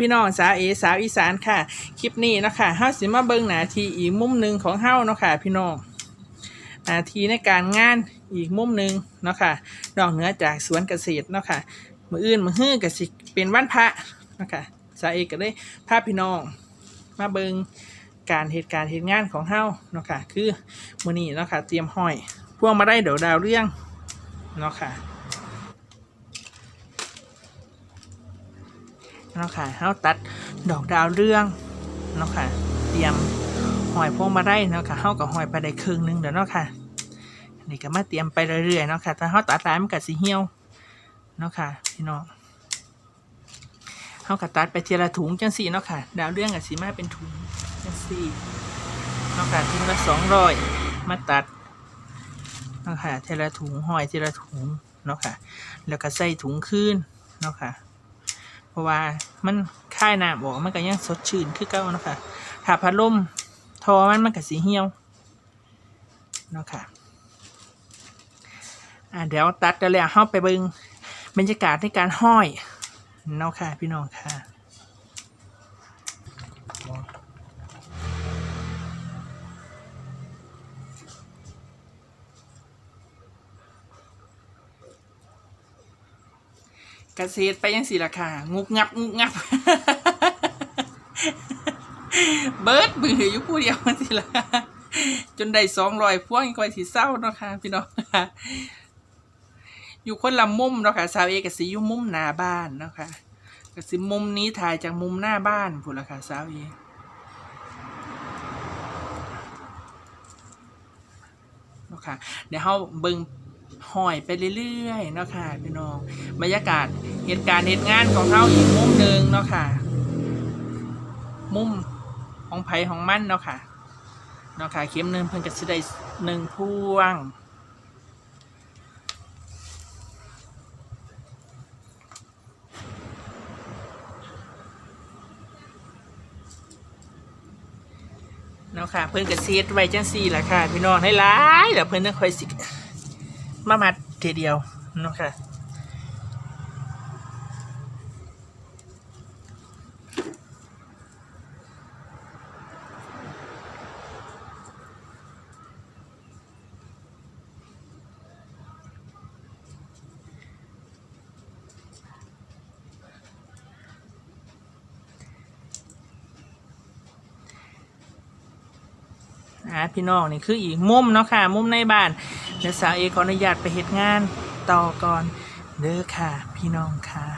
พี่น้องสาวเอสาวอีสานค่ะ คลิปนี้นะคะเฮาสิมาเบิ่งหน้าที่อีกมุมหนึ่งของเฮาเนาะค่ะพี่น้องหน้าที่ในการงานอีกมุมหนึ่งเนาะค่ะนอกเหนือจากสวนเกษตรเนาะค่ะมืออื่นมือฮื้อกสิเป็นวันพระเนาะค่ะสาวเอก็ได้พาพี่น้องมาเบิ่งการเหตุการณ์เหตุงานของเฮาเนาะค่ะคือมื้อนี้เนาะค่ะเตรียมห้อยพวงมาได้เดี๋ยวดาวเรื่องเนาะค่ะ เนาะค่ะเฮาตัดดอกดาวเรืองเนาะค่ะ เตรียมหอยพวงมาได้เนาะค่ะเฮากับหอยไปได้ครึ่งนึงเดี๋ยวเนาะค่ะนี่ก็มาเตรียมไปเรื่อยๆเนาะค่ะถ้าเฮาตัดหลายมันก็สิเหี่ยวเนาะค่ะพี่น้องเฮาก็ตัดไปทีละถุงจังสี่เนาะค่ะ ดาวเรืองก็สิมาเป็นถุงจังสี่เนาะค่ะถุงละ200มาตัดเนาะค่ะทีละถุงหอยทีละถุงเนาะค่ะ แล้วก็ใส่ถุงคืนเนาะค่ะ เพราะว่ามันค่ายน้ำออกมันก็ยังสดชื่นคือเก่านะคะถ้าพัดลมทอมันมันก็สีเหี่ยวเนาะค่ะอ่าเดี๋ยวตัดกันแล้วเข้าไปเบิงบรรยากาศในการห้อยเนาะค่ะพี่น้องค่ะ เกษตรไปยังสี่ราคางุกงับงุกงับ เบิร์ดมืออยู่ผู้เดียวมันสิละจนได้สองรอยพวงก่อยสีเศร้าเนาะค่ะพี่น้องค่ะอยู่คนละมุมเนาะค่ะสาวเอกสีอยู่มุมหน้าบ้านเนาะค่ะกสิมุมนี้ถ่ายจากมุมหน้าบ้านพูดละค่ะสาวเอกเนาะค่ะเดี๋ยวเขาเบิ่ง หอยไปเรื่อยๆเนาะค่ะพี่น้องบรรยากาศเหตุการณ์เหตุงานของเขาอีกมุมหนึ่งเนาะค่ะ มุมของไผ่ของมันเนาะค่ะเนาะค่ะเข็มหนึ่งเพิ่งจะได้หนึ่งพวงเนาะค่ะเพิ่นก็เซตไว้จังซี่แหละค่ะพี่น้องให้หลายแล้วเพิ่นต้องคอยสิ มามัดทีเดียวนะคะ อ่าพี่น้องนี่คืออีกมุมเนาะค่ะ มุมในบ้านเดี๋ยวสาวเอขออนุญาตไปเหตุงานต่อก่อนเด้อค่ะ พี่น้องค่ะ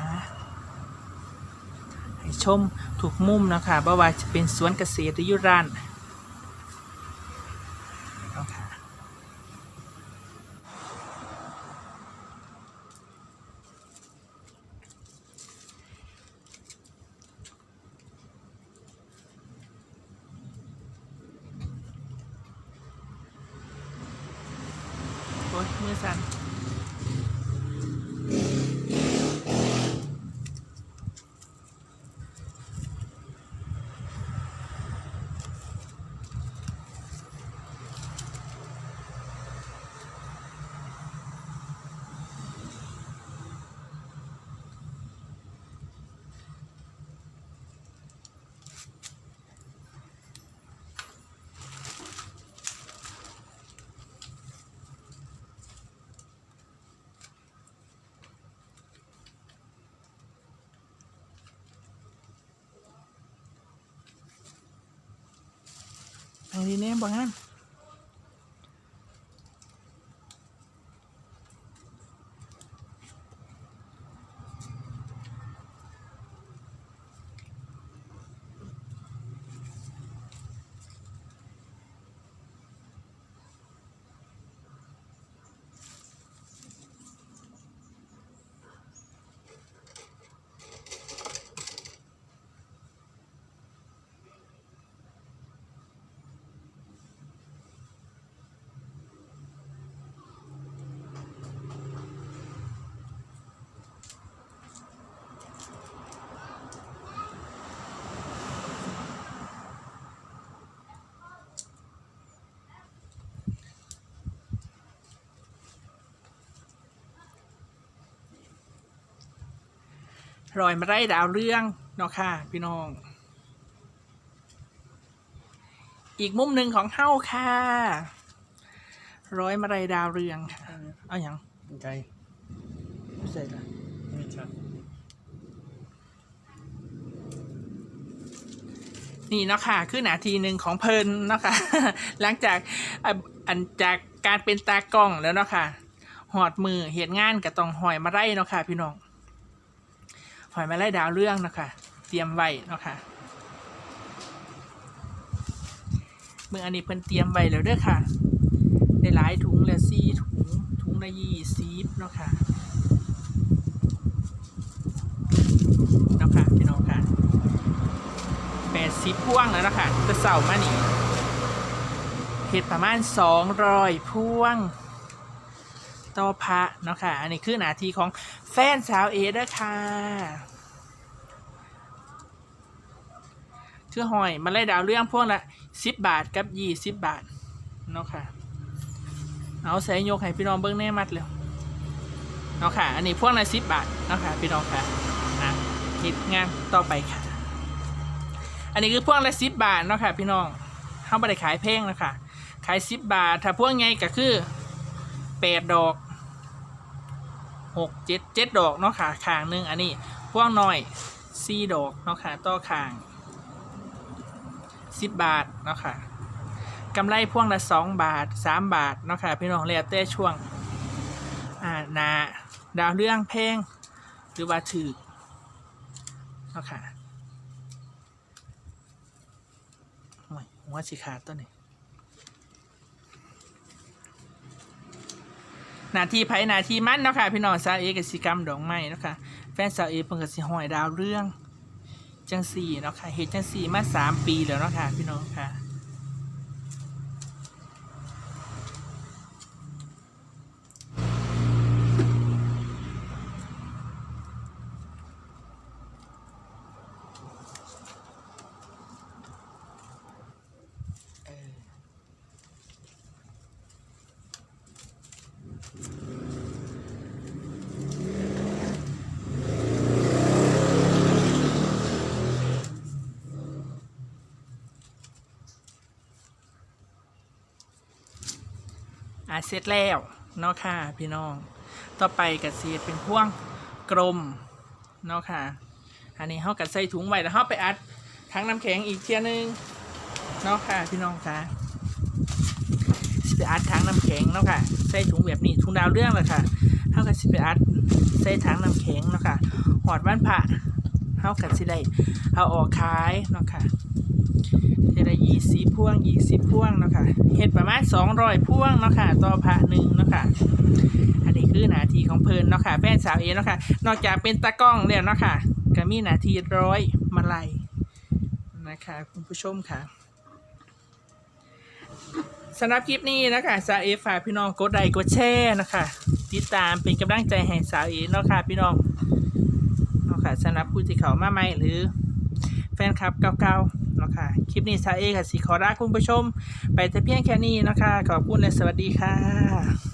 ให้ชมถูกมุมเนาะค่ะบ่ว่าจะเป็นสวนเกษตรหรือยุร้านเนาะค่ะโอ้ย มือสั่น ทางนี้ รอยมาไร่ดาวเรื่องเนาะค่ะพี่น้อง อีกมุมหนึ่งของเฮ้าค่ะร้อยมาลัยดาวเรืองค่ะเอาอย่างไกลใส่ละไม่ชัดนี่เนาะค่ะคือนาทีหนึ่งของเพลินเนาะค่ะหลังจากอะอันจากการเป็นตากล้องแล้วเนาะค่ะหอดมือเหตุงานก็ต้องหอยมาไล่เนาะค่ะพี่น้อง หอยมาไล่ดาวเรื่องนะคะเตรียมไว้เนาะค่ะมืออันนี้เพิ่นเตรียมไว้แล้วเด้อค่ะได้หลายถุงเลยสี่ถุงถุงละยี่สิบเนาะค่ะเนาะค่ะพี่น้องค่ะแปดสิบพ่วงแล้วนะคะจะเสามานี่เห็ดประมาณสองรอยพ่วง ต่อพระเนาะค่ะ อันนี้คือหนาทีของแฟนสาวเอเด้อค่ะคือหอยมาไล่ดาวเรื่องพวกละสิบบาทกับยี่สิบบาทเนาะค่ะ เอาใส่ยกให้พี่น้องเบิ้งแน่มัดเลยเนาะค่ะ อันนี้พวกละสิบบาทเนาะค่ะพี่น้องค่ะอะคิดงานต่อไปค่ะ อันนี้คือพวงละสิบบาทเนาะค่ะ พี่น้องเขาไม่ได้ขายแพงนะคะขายสิบบาท ถ้าพวงไงก็คือแปดดอก หกเจ็ดเจ็ดดอกเนาะค่ะขางหนึ่งอันนี้พวงน้อยสี่ดอกเนาะค่ะต่อขางสิบบาทเนาะค่ะกำไรพวงละสองบาทสามบาทเนาะค่ะพี่น้องแล้วแต่ช่วงอ่านาดาวเรื่องแพลงหรือว่าถือเนาะค่ะหัวสิขาดตัวนี้ นาทีไผหนาทีมันเนาะค่ะพี่น้องสาวเอกสิกรรมดอกไม้เนาะค่ะแฟนสาวเอกเพิ่งก็สิหอยดาวเรื่องจังสี่เนาะค่ะเหตุจังสี่มาสามปีแล้วเนาะค่ะพี่น้องค่ะ อะเสร็จแล้วเนาะค่ะพี่น้อง ต่อไปกับเสียเป็นพ่วงกลมเนาะค่ะ อันนี้เขากัดใส่ถุงไว้แล้วเขาไปอัดทั้งน้ำแข็งอีกเทียนึงเนาะค่ะพี่น้องค่ะสิไปอัดทั้งน้ำแข็งเนาะค่ะ ใส่ถุงแบบนี้ถุงดาวเรื่องเลยค่ะเขากัดสิไปอัดใส่ถังน้ำแข็งเนาะค่ะหอดวันพระเขากัดสิได้เอาออกขายเนาะค่ะ เทละยี่สิบพ่วงยี่สิบพ่วงเนาะค่ะเห็ดประมาณสองร้อยพ่วงเนาะค่ะต่อพระหนึ่งเนาะค่ะอันนี้คือหนาทีของเพลินเนาะค่ะแฟนสาวเอเนาะค่ะนอกจากเป็นตากล้องแล้วเนาะค่ะก็มีหนาทีร้อยมาลัยนะคะคุณผู้ชมค่ะสำหรับคลิปนี้นะคะสาวเอฝากพี่น้องกดไลค์กดแชร์นะคะติดตามเป็นกำลังใจให้สาวเอเนาะค่ะพี่น้องเนาะค่ะสำหรับผู้ที่เขามาใหม่หรือแฟนคลับเก่าๆ นะค่ะคลิปนี้ซาเอค่ะสิขอลาคุณผู้ชม ไปแต่เพียงแค่นี้นะคะ ขอบคุณและสวัสดีค่ะ